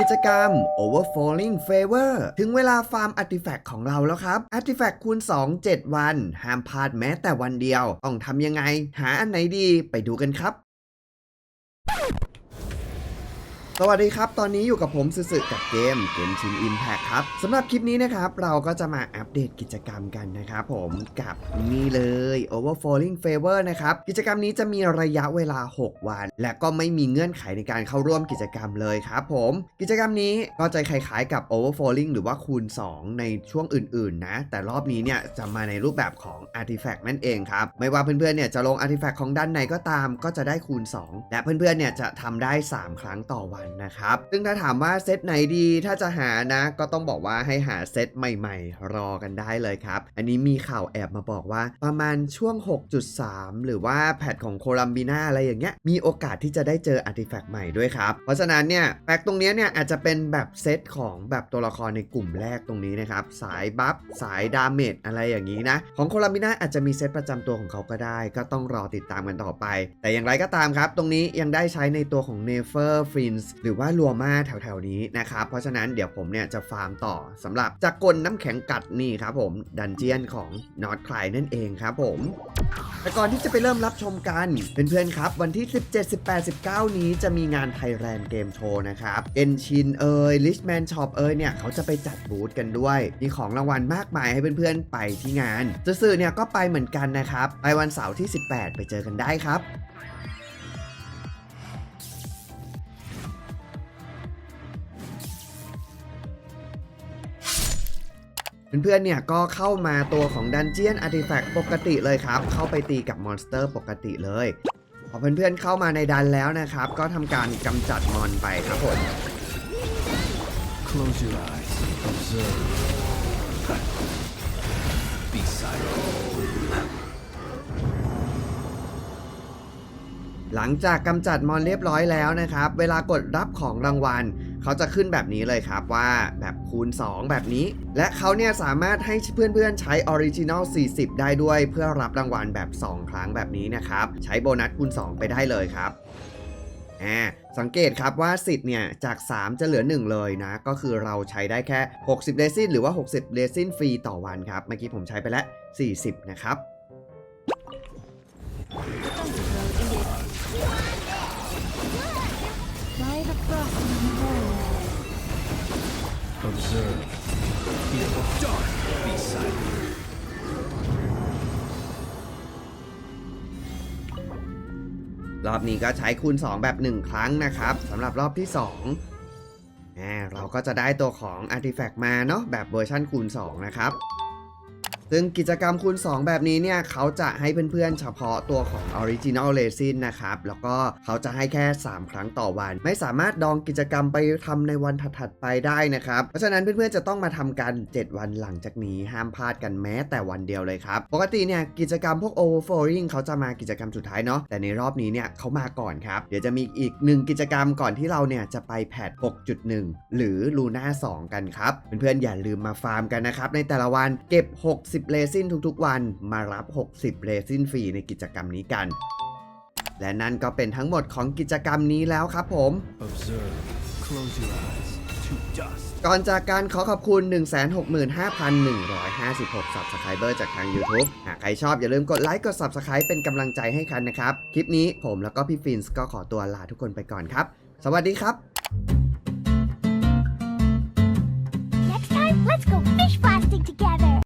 กิจกรรม Overfilling Favor ถึงเวลาฟาร์มอาร์ติแฟกต์ของเราแล้วครับอาร์ติแฟกต์คูณ 2 7 วัน ห้ามพลาดแม้แต่วันเดียว ต้องทำยังไง หาอันไหนดีไปดูกันครับ สวัสดีครับ ตอนนี้อยู่กับผมสึๆกับเกมเกมชิน Impact ครับสำหรับคลิปนี้นะครับ เราก็จะมาอัปเดตกิจกรรมกันนะครับผมกับนี่เลย Overflowing Favor นะครับ กิจกรรมนี้จะมีระยะเวลา 6 วัน และก็ไม่มีเงื่อนไขในการเข้าร่วมกิจกรรมเลยครับผม กิจกรรมนี้ก็จะคล้ายๆกับ Overflowing หรือว่าคูณ 2 ในช่วงอื่นๆนะ แต่รอบนี้เนี่ยจะมาในรูปแบบของ Artifact นั่นเองครับไม่ว่าเพื่อนๆเนี่ยจะลง Artifact ของด้านไหนก็ตาม ก็จะได้คูณ 2 และเพื่อนๆเนี่ยจะทำได้ 3 ครั้งต่อวันนะครับ ซึ่งถ้าถามว่าเซตไหนดีถ้าจะหานะ ก็ต้องบอกว่าให้หาเซตใหม่ๆ รอกันได้เลยครับ อันนี้มีข่าวแอบมาบอกว่าประมาณช่วง 6.3 หรือว่าแพทของโคลัมบีนาอะไรอย่างเงี้ย มีโอกาสที่จะได้เจออาร์ติแฟกต์ใหม่ด้วยครับ เพราะฉะนั้นเนี่ยแฟกตรงนี้เนี่ยอาจจะเป็นแบบเซตของแบบตัวละครในกลุ่มแรกตรงนี้นะครับ สายบัฟสายดาเมจอะไรอย่างนี้นะ ของโคลัมบีนาอาจจะมีเซตประจำตัวของเขาก็ได้ ก็ต้องรอติดตามกันต่อไป แต่อย่างไรก็ตามครับ ตรงนี้ยังได้ใช้ในตัวของเนเฟอร์ฟรินส์หรือว่าลัวมาแถวๆนี้นะครับ เพราะฉะนั้นเดี๋ยวผมเนี่ยจะฟาร์มต่อสำหรับจากกลน้ำแข็งกัดนี่ครับผมดันเจียนของนอตคลายนั่นเองครับผมแต่ก่อนที่จะไปเริ่มรับชมกันเพื่อนๆครับ วันที่ 17 18 19 นี้จะมีงาน Thailand Game Show นะครับเอ็นชินเอ่ย Richman Shop เอ่ยเนี่ยเขาจะไปจัดบูธกันด้วย มีของรางวัลมากมายให้เพื่อนๆไปที่งานสื่อๆเนี่ยก็ไปเหมือนกันนะครับ ไปวันเสาร์ที่ 18 ไปเจอกันได้ครับ เพื่อนๆเนี่ยก็เข้ามาตัวของดันเจียนอาร์ติแฟกต์ปกติเลยครับ เข้าไปตีกับมอนสเตอร์ปกติเลย พอเพื่อนๆเข้ามาในดันแล้วนะครับ ก็ทำการกำจัดมอนไปครับผม Close your eyes. Observe. Be silent. หลังจากกำจัดมอนเรียบร้อยแล้วนะครับ เวลากดรับของรางวัล เขาจะขึ้นแบบนี้เลยครับว่าแบบคูณ 2 แบบนี้ และเขาเนี่ยสามารถให้เพื่อนๆใช้ Original 40 ได้ด้วยเพื่อรับรางวัลแบบ 2 ครั้งแบบนี้นะครับ ใช้โบนัสคูณ 2 ไปได้เลยครับอ่าสังเกตครับว่าสิทธิ์เนี่ยจาก 3 จะเหลือ 1 เลยนะ ก็คือเราใช้ได้แค่ 60 เรซินหรือว่า 60 เรซินฟรีต่อวันครับ เมื่อกี้ผมใช้ไปแล้ว 40 นะครับ รอบนี้ก็ใช้คูณ 2 แบบ 1 ครั้งนะครับสำหรับรอบที่2อ่าเราก็จะได้ตัวของอาร์ติแฟกต์มาเนาะแบบเวอร์ชันคูณ 2 นะครับ ซึ่งกิจกรรมคูณ 2 แบบนี้เนี่ย เขาจะให้เพื่อนๆ เฉพาะตัวของ Original Resin นะครับ แล้วก็เขาจะให้แค่ 3 ครั้งต่อวัน ไม่สามารถดองกิจกรรมไปทำในวันถัดๆไปได้นะครับ เพราะฉะนั้นเพื่อนๆ จะต้องมาทำกัน 7 วันหลังจากนี้ห้ามพลาดกันแม้แต่วันเดียวเลยครับ ปกติเนี่ยกิจกรรมพวก Overflowing เขาจะมากิจกรรมสุดท้ายเนาะแต่ในรอบนี้เนี่ยเขามาก่อนครับเดี๋ยวจะมีอีกหนึ่งกิจกรรมก่อนที่เราเนี่ยจะไปแพท6.1 หรือลูน่า2กันครับเพื่อนๆอย่าลืมมาฟาร์มกันนะครับในแต่ละวันเก็บ 60 30เลซินทุกๆ วัน มารับ 60เลซินฟรีในกิจกรรมนี้กัน และนั่นก็เป็นทั้งหมดของกิจกรรมนี้แล้วครับผม Observe. Close your eyes. ก่อนจากการขอขอบคุณ 165,156 Subscriber จากทาง YouTube หากใครชอบอย่าลืมกดไลค์กด Subscribe เป็นกำลังใจให้คันนะครับ คลิปนี้ผมแล้วก็พี่ฟินส์ก็ขอตัวลาทุกคนไปก่อนครับ สวัสดีครับ Next time let's go fish blasting together